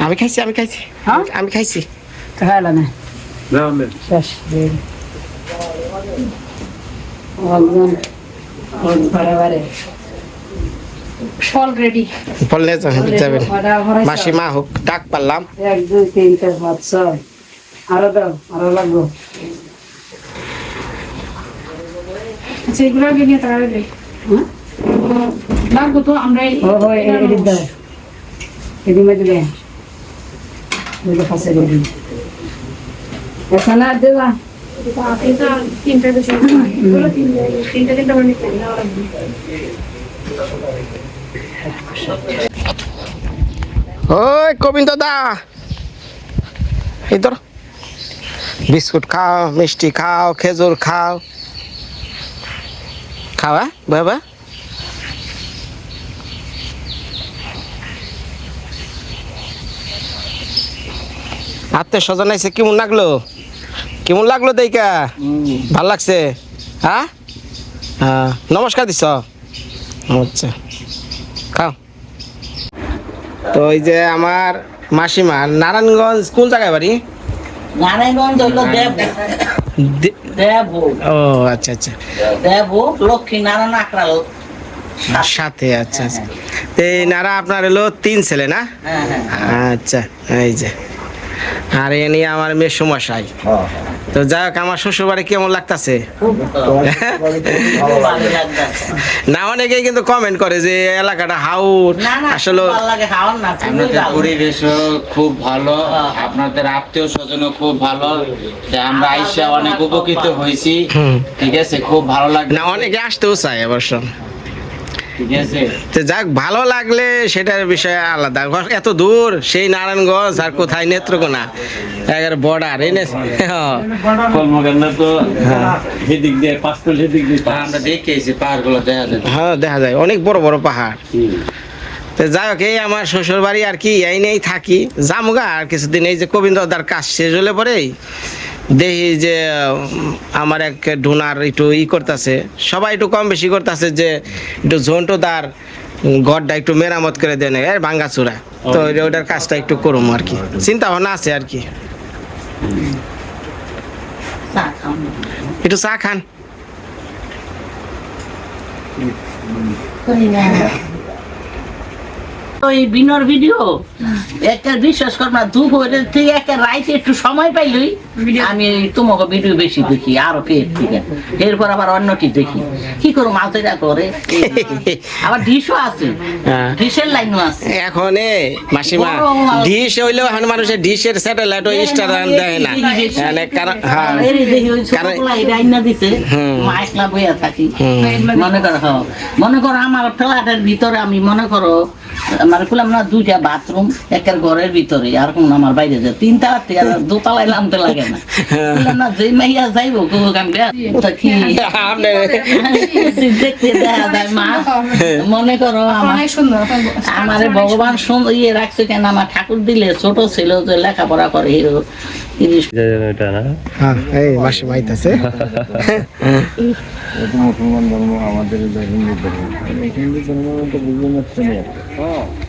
আমি খাইছি আমি খাইছি। হ্যাঁ? আমি খাইছি। খাইলা না। শেষ মাসি মা হোক ডাক পারলাম। এক দুই তিন চার পাঁচ ছয়। আরও দাও আরও লাগবো। আচ্ছা তারা দেয় হ্যাঁ? লাগবো তো আমরা এদিক দাও এদিক মধ্যে দে দুটো পাশে দিবি এখানে আর দেবা ওই গোবিন্দ দা এই ধর বিস্কুট খাও মিষ্টি খাও খেজুর খাও খাওয়া বাবা আত্মীয় স্বজন আইসে কেমন লাগল? কেমন লাগল দেইকা ভালো লাগছে? হ্যাঁ? হ্যাঁ নমস্কার দিছ। আচ্ছা খাও। তো এই যে আমার মাসিমা নারায়ণগঞ্জ কোন জায়গায় বাড়ি? নারায়ণগঞ্জ দেব। দেব। ও আচ্ছা আচ্ছা। দেব লক্ষ্মী নারায়ণ আকড়াল সাথে আচ্ছা আচ্ছা। এই নারা আপনার হলো তিন ছেলে না? হ্যাঁ হ্যাঁ। আচ্ছা এই যে। আর এ নিয়ে আমার মেয়ে সুমশাই। তো যাই হোক আমার শ্বশুর কেমন লাগতাছে? না অনেকেই কিন্তু কমেন্ট করে যে এলাকাটা হাউট আসলে আপনাদের। পরিবেশও খুব ভালো হ্যাঁ। আপনাদের আত্মীয় স্বজনও খুব ভালো তা আমরা আইসা অনেক উপকৃত হয়েছি। ঠিক আছে খুব ভালো লাগে না অনেকে আসতেও চায় অবশ্য। যাক ভালো লাগলে সেটার বিষয় আলাদা। এত দূর সেই নারায়ণগঞ্জ আর কোথায় নেত্রকোনা? একেবারে বর্ডার এই নে- হ্যাঁ। তো সেদিক দিয়ে পাঁচটা সেদিক দিয়ে তা দেখে এসেছি পাহাড় দেখা যায়। হ্যাঁ দেখা যায়। অনেক বড় বড় পাহাড়। তো যাই হোক এই আমার শ্বশুর বাড়ি আর কি এই নিয়েই থাকি। জামুগা আর কিছুদিন এই যে গোবিন্দদার কাজ শেষ হলে পরেই দেখি যে আমার এক ডোনার একটু ই করতেছে। সবাই একটু কম বেশি করতেছে যে একটু ঝন্টুদার ঘরটা একটু মেরামত করে দেন এর ভাঙ্গা চূড়া তো ওই- ওটার কাজটা একটু করুম আর কি। চিন্তা ভাবনা আছে আর কি। একটু চা খান। ওই বিনর ভিডিও একটা বিশ্বাস কর না তুই একটা রাইতে একটু সময় পাইলই আমি তোমাকে ভিডিও বেশি দেখি আরও কে থেকে। এরপর আবার অন্যটি দেখি। কি করো করে? আবার ডিশও আছে। হ্যাঁ। ডিশের লাইনও আছে। এখন এ মাসিমা ডিশ হইলেও এখন মানুষের ডিশের স্যাটেলাইট ওই স্টার দেয় না। মানে কারণ হ্যাঁ। এই দেখি ওই কারণ- ছোটগুলা রাইনা দিছে। বইয়া থাকি। মনে করো। মনে করো আমার ফ্ল্যাটের ভিতরে আমি মনে করো আমার না দুইটা বাথরুম একের ঘরের ভিতরে আর কোন আমার বাইরে যায়। তিন তালা আর দোতলায় নামতে লাগে না। না যে মাইয়া যাইবো কোক আমি দেখতে দেখা যায় মা। মনে করো আমার অনেক সুন্দর। আমার ভগবান সুন্দর ইয়ে রাখছে কেন? আমার ঠাকুর দিলে ছোট ছিল যে লেখাপড়া করে হিরো। তিরিশ এটা না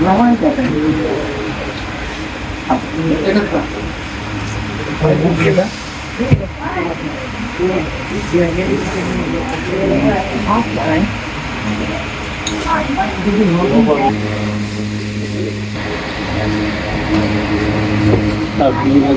nói về học những cái đức Phật. Thời Vũ Việt đó hót lại tập như vậy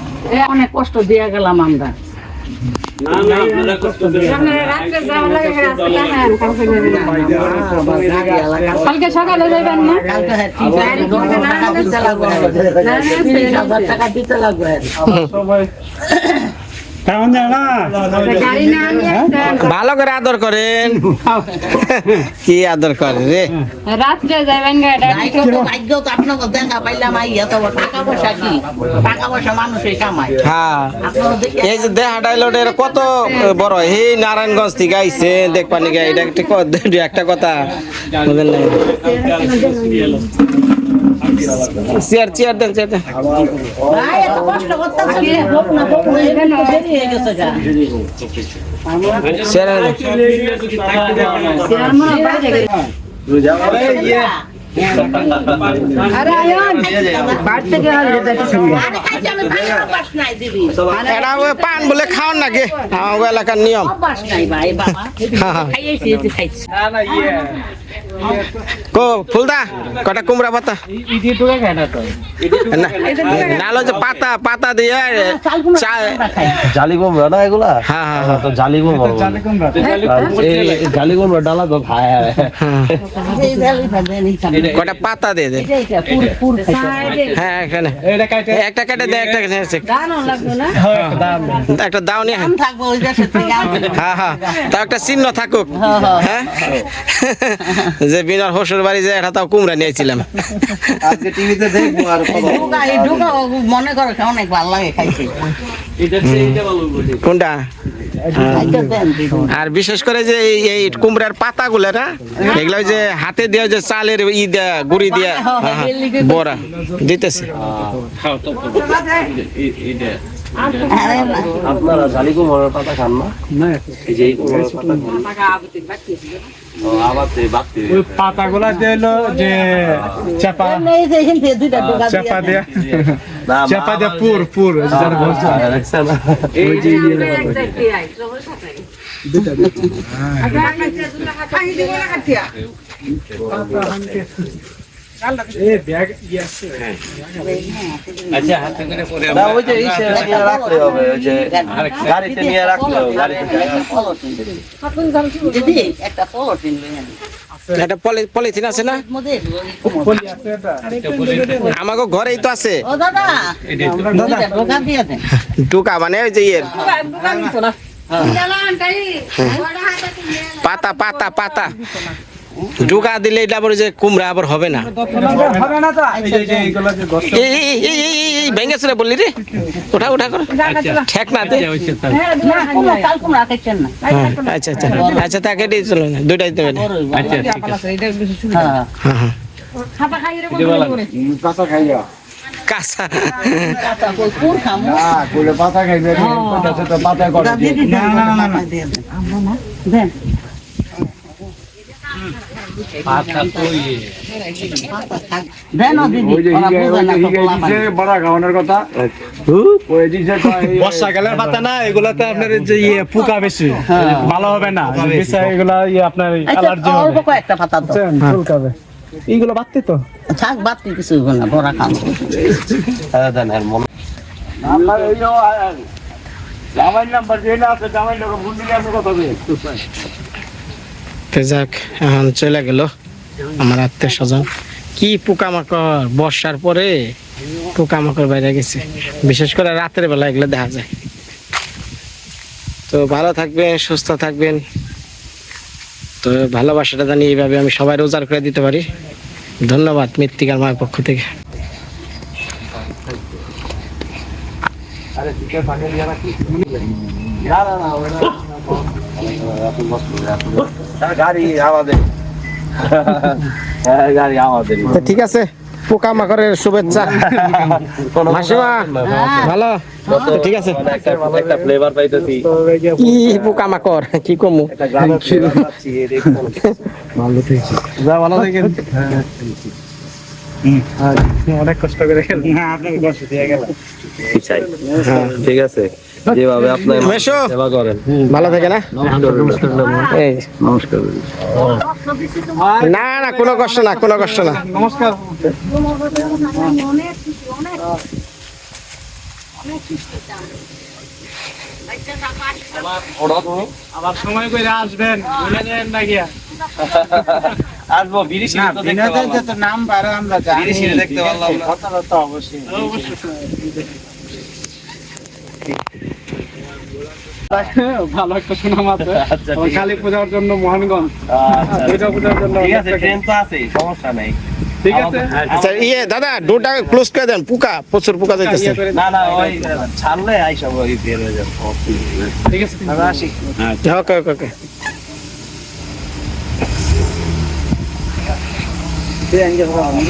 যাওয়া কষ্ট দিয়ে গেলাম আমরা। কালকে সকালে যাবেন না? হ্যাঁ, তিন চার দিন টাকা দিতে লাগবে। ভালো করে আদর করেন। কি আদর করে রে? রাত্রে যাবেন ভাগ্য তো ভাগ্য তো আপনাকে দেখা পাইলাম আইয়া টাকা পয়সা কি? টাকা পয়সা মানুষই কামায় হ্যাঁ। এই যে কত বড় এই নারায়ণগঞ্জ থেকে আইছে দেখবানি গা এটা একটা কথা। বুঝলেন না চেয়ার চেয়ার দেন চেয়ার দেন ভাই, এত কষ্ট করতেছে কি? হোক না, হোক না, এই তো দেরি হয়ে গেছে গা। চেয়ার দেন আরে আয়ন বাড়ি থেকে আর যেতে সঙ্গে আরে খাইছি আমি ভালো অভ্যাস নাই দিদি। এটা ওই পান বলে খাওয়ান নাকি আমার এলাকার নিয়ম অভ্যাস নাই ভাই বাবা। হ্যাঁ। কো ফুলদা কটা কুমড়া পাতা? না যে পাতা পাতা দিয়ে। জালি কুমড়া না এগুলা? হ্যাঁ হ্যাঁ হ্যাঁ। তো জালি কুমড়া জালি কুমড়া। ডালা তো খায়। হ্যাঁ। কটা পাতা দিয়ে দে। হ্যাঁ এখানে। একটা কেটে দে একটা কেটে দে। একটা দাও নিয়ে। হ্যাঁ হ্যাঁ। তা একটা চিহ্ন থাকুক। হ্যাঁ? যে বিনার হসুর বাড়ি যে এটা তাও কুমড়া নিয়েছিলাম আজকে টিভিতে দেখব আর ঢুকা, এই ঢুকা মনে করে অনেক ভালো লাগে খাইতে কোনটা। আর বিশেষ করে যে এই- কুমড়ার পাতাগুলো না এগুলো ওই যে হাতে দিয়ে যে চালের ই দেয়া গুড়ি দিয়া হ্যাঁ, হ্যাঁ, বড়া দিতেছে। আপনারা জালি কুমড়ার পাতা খান না? এই যে এই পাতা খান। ও, আবার তো এই বাড়তি। পাতাগুলা দিলো যে চাপা। চাপা। দিয়া। চাপা দিয়া পুর পুর হ্যাঁ, একটা পলিথিন আছে। না? আমাকে ঘরেই তো আছে। টুকা মানে ওই যে ইয়ের। পাতা পাতা পাতা। ডুকা দিলে এটা আবার যে কুমড়া আবার হবে না। ভেঙে বললি রে। ওঠা ওঠা কর। ঠেক না দে হ্যাঁ, আচ্ছা আচ্ছা। আচ্ছা তাকে দিয়ে চলো না। দুইটাই দেবে না। হ্যাঁ হ্যাঁ হ্যাঁ। খাইয়ে খাইয়া কাঁচা। কাঁচা হ্যাঁ পাতা খাইবে পাতা করে না না না না। দেন। যে না বর্ষাকালের পাতা না এগুলাতে আপনার যে ইয়ে পোকা বেশি। ভালো হবে না এগুলা ইয়ে আপনার অ্যালার্জি আচ্ছা হবে। কয়েকটা পাতা চুলকাবে এইগুলো বাড়তে তো। থাক বাতি কিছু না বড়া খান। হ্যাঁ, হ্যাঁ, আমার এই জামাই নাম্বার যেটা আছে জামাই ফোন দিলে আমি কথা বলি। তো যাক, এখন চলে গেল আমার আত্মীয় স্বজন। কি পোকামাকড়? বর্ষার পরে পোকামাকড় বাইরে গেছে। বিশেষ করে রাতের বেলা এগুলো দেখা যায়। তো ভালো থাকবেন, সুস্থ থাকবেন। তো ভালোবাসাটা জানি এইভাবে আমি সবাই রোজার করে দিতে পারি। ধন্যবাদ মৃত্তিকার মায়ের পক্ষ থেকে। গাড়ি আমাদের। হ্যাঁ, গাড়ি আমাদের। ঠিক আছে পোকামাকড়ের শুভেচ্ছা। মাসিমা ভালো? ঠিক আছে। একটা একটা ফ্লেভার পাইতেছি। কি কি কমু? যা ভালো থাকেন অনেক কষ্ট করে খেলেন হ্যাঁ আপনাকে কষ্ট দিয়ে গেলাম। ঠিক আছে। যেভাবে আপনার সেবা করেন। ভালো থাকে না? এই। নমস্কার। না না কোনো কষ্ট না কোনো কষ্ট না। নমস্কার। আবার সময় করে আসবেন ভুলে যাবেন না গিয়া। আসব বিড়ি তো দেখতে তো নাম পারে আমরা বিড়ি সিঁড়ি দেখতে পারলাম না। অবশ্যই। ভালো একটা সুনাম আছে। আচ্ছা, কালী পূজার জন্য মোহনগঞ্জ। আচ্ছা, দুর্গা পূজার জন্য ঠিক আছে ট্রেন তো আছে সমস্যা নেই। ঠিক আছে? আচ্ছা ইয়ে দাদা ডোরটা ক্লোজ করে দেন পোকা প্রচুর পোকা যাইতেছে। না না ওই ছাড়লে আইসা ওই বের হয়ে যাব। ঠিক আছে দাদা আসি। ওকে ওকে ওকে। 这样一个的话我们